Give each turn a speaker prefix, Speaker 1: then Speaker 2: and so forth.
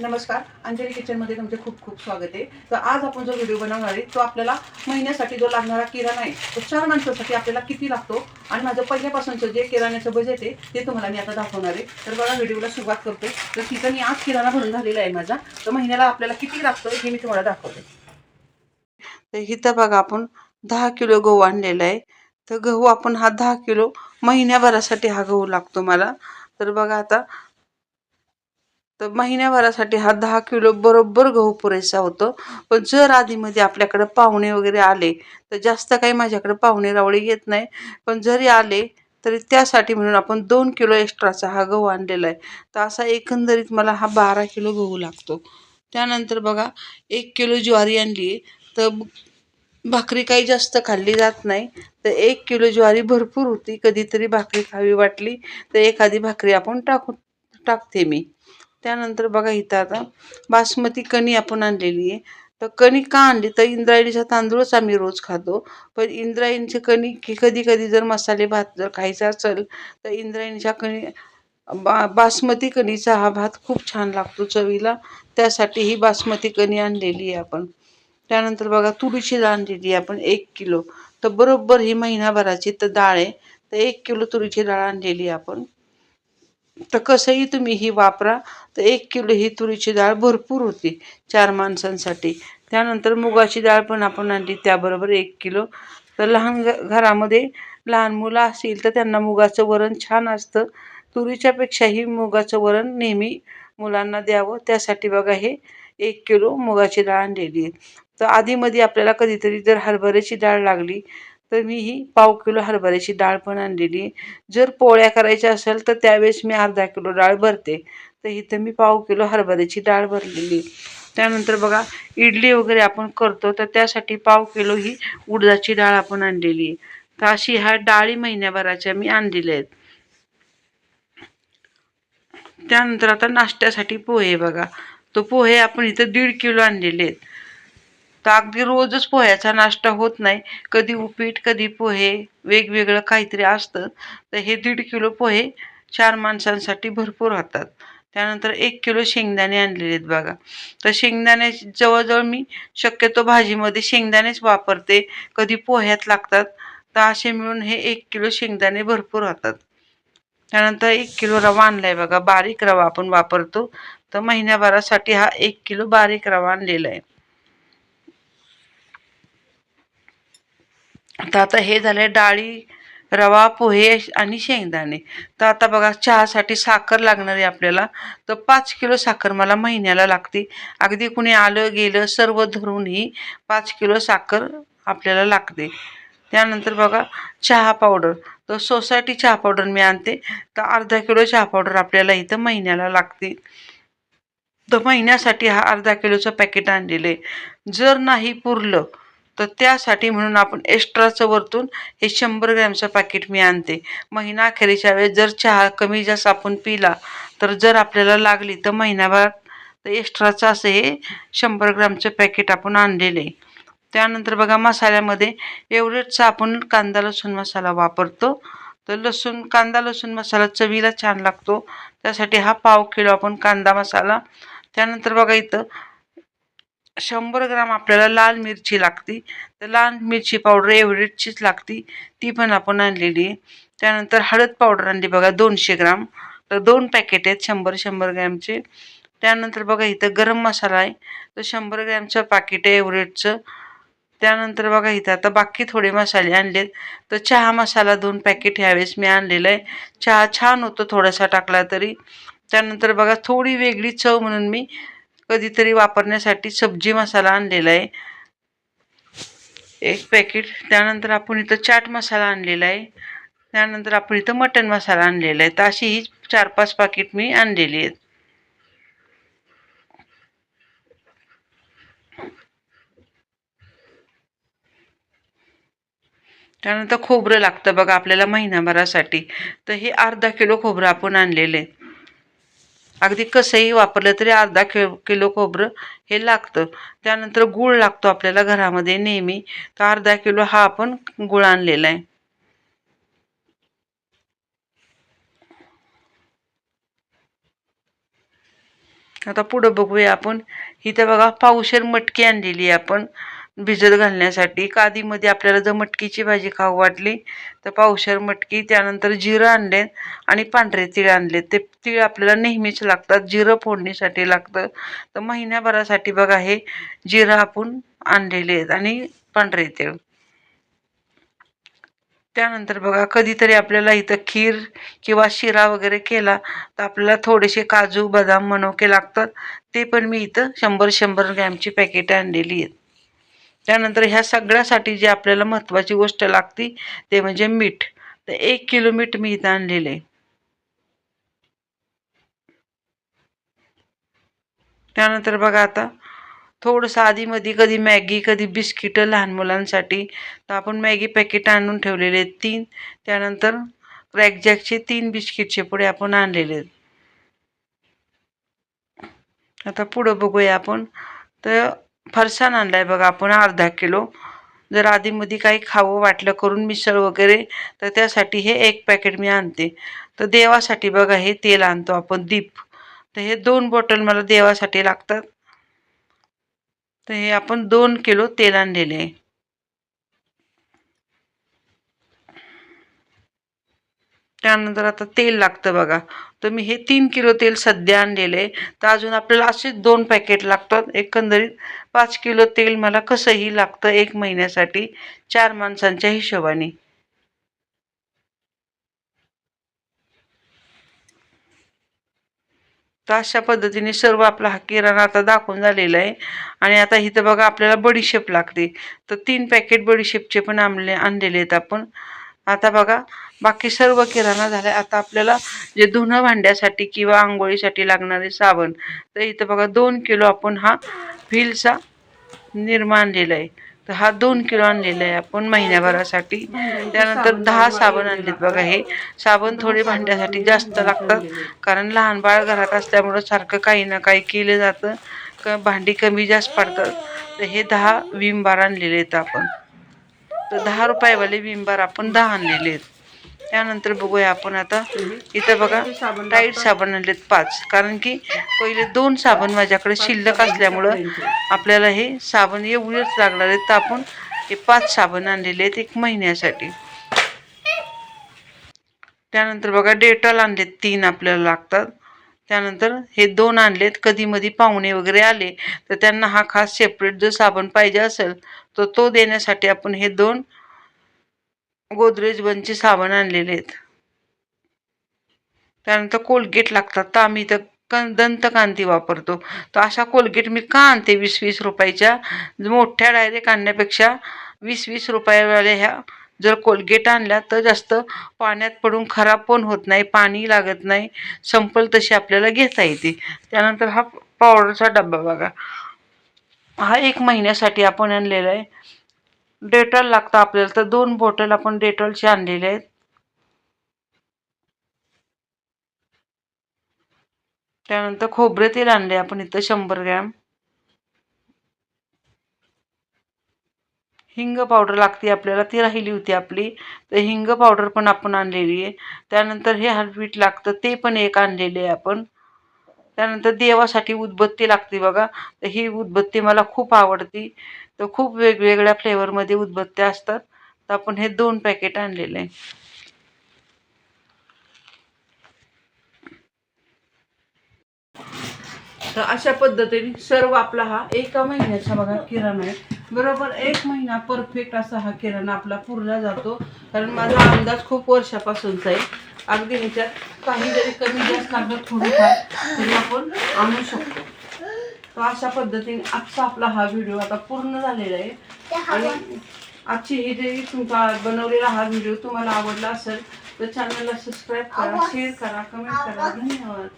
Speaker 1: नमस्कार. अंजली किचनमध्ये तुमचे खूप खूप स्वागत आहे. तर आज आपण जो व्हिडिओ बनवणार आहे तो आपल्याला महिन्यासाठी जो लागणारा किराणा आहे तो चार माणसासाठी आपल्याला किती लागतो? आणि माझं पहिल्यापासूनचं जे किराण्याचं बजेट आहे ते तुम्हाला मी आता दाखवणार आहे. तर बघा व्हिडिओला सुरुवात करते तर तिथं मी आज किराणा भरून झालेला आहे माझा. तर महिन्याला आपल्याला किती लागतो हे मी तुम्हाला दाखवते. तर इथं बघा आपण दहा किलो गहू आणलेला आहे. तर गहू आपण हा दहा किलो महिन्याभरासाठी हा गहू लागतो मला. तर बघा आता तर महिन्याभरासाठी हा दहा किलो बरोबर गहू पुरेसा होतो. पण जर आधीमध्ये आपल्याकडं पाहुणे वगैरे आले तर जास्त काही माझ्याकडे पाहुणे रावळे येत नाही. पण जरी आले तरी त्यासाठी म्हणून आपण दोन किलो एक्स्ट्राचा हा गहू आणलेला आहे. तर असा एकंदरीत मला हा बारा किलो गहू लागतो. त्यानंतर बघा एक किलो ज्वारी आणली तर भाकरी काही जास्त खाल्ली जात नाही. तर एक किलो ज्वारी भरपूर होती कधीतरी भाकरी खावी वाटली तर एखादी भाकरी आपण टाकू टाकते मी. त्यानंतर बघा इथं आता बासमती कणी आपण आणलेली आहे. तर कणी का आणली? तर इंद्रायणीचा तांदूळच आम्ही रोज खातो. पण इंद्रायणीची कणी की कधी कधी जर मसाले भात जर खायचा असेल तर इंद्रायणीच्या कणी बा बासमती कणीचा हा भात खूप छान लागतो चवीला. त्यासाठी ही बासमती कणी आणलेली आहे आपण. त्यानंतर बघा तुरीची डाळ आणलेली आहे आपण एक किलो. तर बरोबर ही महिनाभराची तर डाळ आहे. तर एक किलो तुरीची डाळ आणलेली आहे आपण. तर कसंही तुम्ही ही वापरा. तर एक किलो ही तुरीची डाळ भरपूर होती चार माणसांसाठी. त्यानंतर मुगाची डाळ पण आपण आणली त्याबरोबर एक किलो. तर लहान घ घरामध्ये लहान मुलं असतील तर त्यांना मुगाचं वरण छान असतं. तुरीच्यापेक्षाही मुगाचं वरण नेहमी मुलांना द्यावं. त्यासाठी बघा हे एक किलो मुगाची डाळ आणलेली आहे. तर आधीमध्ये आपल्याला कधीतरी जर हरभऱ्याची डाळ लागली तर मी ही पाव किलो हरभऱ्याची डाळ पण आणलेली. जर पोळ्या करायच्या असेल तर त्यावेळेस मी अर्धा किलो डाळ भरते. तर इथं मी पाव किलो हरभऱ्याची डाळ भरलेली. त्यानंतर बघा इडली वगैरे आपण करतो तर त्यासाठी पाव किलो ही उडदाची डाळ आपण आणलेली. तर अशी ह्या डाळी महिन्याभराच्या मी आणलेल्या आहेत. त्यानंतर आता नाश्त्यासाठी पोहे बघा. तो पोहे आपण इथं दीड किलो आणलेले आहेत. तर अगदी रोजच पोह्याचा नाश्ता होत नाही. कधी उपीट कधी पोहे वेगवेगळं काहीतरी असतं. तर हे दीड किलो पोहे चार माणसांसाठी भरपूर होतात. त्यानंतर एक किलो शेंगदाणे आणलेले आहेत बघा. तर शेंगदाणे जवळजवळ मी शक्यतो भाजीमध्ये शेंगदाणेच वापरते. कधी पोह्यात लागतात. तर असे मिळून हे एक किलो शेंगदाणे भरपूर होतात. त्यानंतर एक किलो रवा आणलाय बघा. बारीक रवा आपण वापरतो. तर महिन्याभरासाठी हा एक किलो बारीक रवा आणलेला आहे. तर आता हे झाले डाळी रवा पोहे आणि शेंगदाणे. तर आता बघा चहासाठी साखर लागणार आहे आपल्याला. तर पाच किलो साखर मला महिन्याला लागते. अगदी कुणी आलं गेलं सर्व धरूनही पाच किलो साखर आपल्याला लागते. त्यानंतर बघा चहा पावडर. तर सोसायटी चहा पावडर मी आणते. तर अर्धा किलो चहा पावडर आपल्याला इथं महिन्याला लागते. तर महिन्यासाठी हा अर्धा किलोचं पॅकेट आणलेलं आहे. जर नाही पुरलं तर त्यासाठी म्हणून आपण एक्स्ट्राचं वरतून हे शंभर ग्रॅमचं पॅकेट मी आणते. महिना अखेरीच्या वेळेस जर चहा कमी जास्त आपण पिला तर जर आपल्याला लागली तर महिन्याभर तर एक्स्ट्राचं असं हे शंभर ग्रॅमचं पॅकेट आपण आणलेलं. आहे त्यानंतर बघा मसाल्यामध्ये एवढेच आपण कांदा लसूण मसाला वापरतो. तर लसूण कांदा लसूण मसाला चवीला छान लागतो. त्यासाठी हा पाव किलो आपण कांदा मसाला. त्यानंतर बघा इथं शंभर ग्राम आपल्याला लाल मिरची लागते. तर लाल मिरची पावडर एव्हरेजचीच लागते. ती पण आपण आणलेली आहे. त्यानंतर हळद पावडर आणली बघा दोनशे ग्राम. तर दोन पॅकेट आहेत शंभर शंभर ग्रॅमचे. त्यानंतर बघा इथं गरम मसाला आहे. तर शंभर ग्रॅमचं पाकिट आहे एव्हरेजचं त्यानंतर बघा इथं आता बाकी थोडे मसाले आणलेत. तर चहा मसाला दोन पॅकेट ह्यावेळेस मी आणलेला आहे. चहा छान होतो थोडासा टाकला तरी. त्यानंतर बघा थोडी वेगळी चव म्हणून मी कधीतरी वापरण्यासाठी सब्जी मसाला आणलेला आहे. एक पॅकेट त्यानंतर आपण इथं चाट मसाला आणलेला आहे. त्यानंतर आपण इथं मटन मसाला आणलेला आहे. तर अशी ही चार पाच पाकिट मी आणलेली आहेत. त्यानंतर खोबरं लागतं बघा आपल्याला महिनाभरासाठी. तर हे अर्धा किलो खोबरं आपण आणलेलं आहे. अगदी कसंही वापरलं तरी अर्धा कि किलो खोबरं हे लागतं. त्यानंतर गूळ लागतो आपल्याला घरामध्ये नेहमी. तर अर्धा किलो हा आपण गूळ आणलेला आहे. आता पुढं बघूया आपण. इथं बघा पावशेर मटकी आणलेली आहे आपण. भिजत घालण्यासाठी. कादीमध्ये आपल्याला जर मटकीची भाजी खाऊ वाटली तर पावशर मटकी त्यानंतर जिरं आणले आणि पांढरे तीळ आणले. ते तीळ आपल्याला नेहमीच लागतात जिरं फोडणीसाठी लागतं. तर महिन्याभरासाठी बघा हे जिरं आपण आणलेले आहेत आणि पांढरे तीळ. त्यानंतर बघा कधीतरी आपल्याला इथं खीर किंवा शिरा वगैरे केला तर आपल्याला थोडेसे काजू बदाम मनोके लागतात. ते पण मी इथं शंभर शंभर ग्रॅमची पॅकेट आणलेली आहेत. त्यानंतर ह्या सगळ्यासाठी जी आपल्याला महत्त्वाची गोष्ट लागती ते म्हणजे मीठ. तर एक किलो मीठ मी इथं आणलेलं आहे. त्यानंतर बघा आता थोडंसं आधीमध्ये कधी मॅगी कधी बिस्किटं लहान मुलांसाठी तर आपण मॅगी पॅकेट आणून ठेवलेले आहेत तीन. त्यानंतर क्रॅकजॅकचे तीन बिस्किटचे पुढे आपण आणलेले आहेत. आता पुढं बघूया आपण. तर फरसाण आणलाय बघा आपण अर्धा किलो. जर आधीमध्ये काही खावं वाटलं करून मिसळ वगैरे तर त्यासाठी हे एक पॅकेट मी आणते. तर देवासाठी बघा हे तेल आणतो आपण दीप. तर हे दोन बॉटल मला देवासाठी लागतात. तर हे आपण दोन किलो तेल आणलेले आहे. त्यानंतर आता तेल लागतं बघा. तर मी हे तीन किलो तेल सध्या आणलेलं आहे. तर अजून आपल्याला असेच दोन पॅकेट लागतात. एकंदरीत पाच किलो तेल मला कसंही लागतं एक महिन्यासाठी चार माणसांच्या हिशोबाने. तर अशा पद्धतीने सर्व आपला हा किराणा आता दाखवून झालेला आहे. आणि आता इथं बघा आपल्याला बडीशेप लागते. तर तीन पॅकेट बडीशेपचे पण आणले आणलेले आहेत आपण. आता बघा बाकी सर्व किराणा झाला. आता आपल्याला जे धुणं भांड्यासाठी किंवा आंघोळीसाठी लागणारे साबण तर इथं बघा दोन किलो आपण हा व्हीलचा निर्मा आणलेला आहे. तर हा दोन किलो आणलेला आहे आपण महिन्याभरासाठी. त्यानंतर दहा साबण आणलेत बघा हे. साबण थोडे भांड्यासाठी जास्त लागतात कारण लहान बाळ घरात असल्यामुळं सारखं काही ना काही केलं जातं. क भांडी कमी जास्त पडतात. तर हे दहा विम बार आणलेले आहेत आपण. तर दहा रुपयावाले विम बार आपण दहा आणलेले आहेत. त्यानंतर बघूया आपण आता इथं बघा टाईट साबण आणलेत पाच. कारण की पहिले दोन साबण माझ्याकडे शिल्लक असल्यामुळं आपल्याला हे साबण एवढेच लागणार आहेत. तर आपण हे पाच साबण आणलेले आहेत एक महिन्यासाठी. त्यानंतर बघा डेटॉल आणलेत तीन आपल्याला लागतात. त्यानंतर हे दोन आणलेत. कधी मधी पाहुणे वगैरे आले तर त्यांना हा खास सेपरेट जर साबण पाहिजे असेल तर तो देण्यासाठी आपण हे दोन गोदरेज बनचे साबण आणलेले आहेत. त्यानंतर कोलगेट लागतात. तर आम्ही इथं दंतकांती वापरतो. तर अशा कोलगेट मी का आणते? वीस वीस रुपयाच्या मोठ्या डायरेक्ट आणण्यापेक्षा वीस वीस रुपयावाल्या ह्या जर कोलगेट आणल्या तर जास्त पाण्यात पडून खराब पण होत नाही पाणी लागत नाही. संपल तशी आपल्याला घेता येते. त्यानंतर हा पावडरचा डब्बा बघा. हा एक महिन्यासाठी आपण आणलेला आहे. डेटॉल लागतं आपल्याला तर दोन बॉटल आपण डेटॉलचे आणलेले आहेत. त्यानंतर खोबरे तेल आणले आपण इथं शंभर ग्रॅम. हिंग पावडर लागते आपल्याला ती राहिली होती आपली. तर हिंग पावडर पण आपण आणलेली आहे. त्यानंतर हे हरपीठ लागतं ते पण एक आणलेले आहे आपण. त्यानंतर देवासाठी उदबत्ती लागते बघा. तर ही उदबत्ती मला खूप आवडती. तर खूप वेगवेगळ्या फ्लेवरमध्ये उदबत्त्या असतात. तर आपण हे दोन पॅकेट आणलेले आहे.
Speaker 2: तर अशा पद्धतीने सर्व आपला हा एका महिन्याचा बघा किराणा आहे. बरोबर एक महिना परफेक्ट असा हा किराणा आपला पुरला जातो. कारण माझा अंदाज खूप वर्षापासूनचा आहे. अगदी ह्याच्यात काही जरी कमी जास्त लागलं थोडंफार तरी आपण आणू शकतो. तर अशा पद्धतीने आजचा आपला हा व्हिडिओ आता पूर्ण झालेला आहे. आणि आजची ही जे तुमचा बनवलेला हा व्हिडिओ तुम्हाला आवडला असेल तर चॅनलला सबस्क्राईब करा शेअर करा कमेंट करा. धन्यवाद.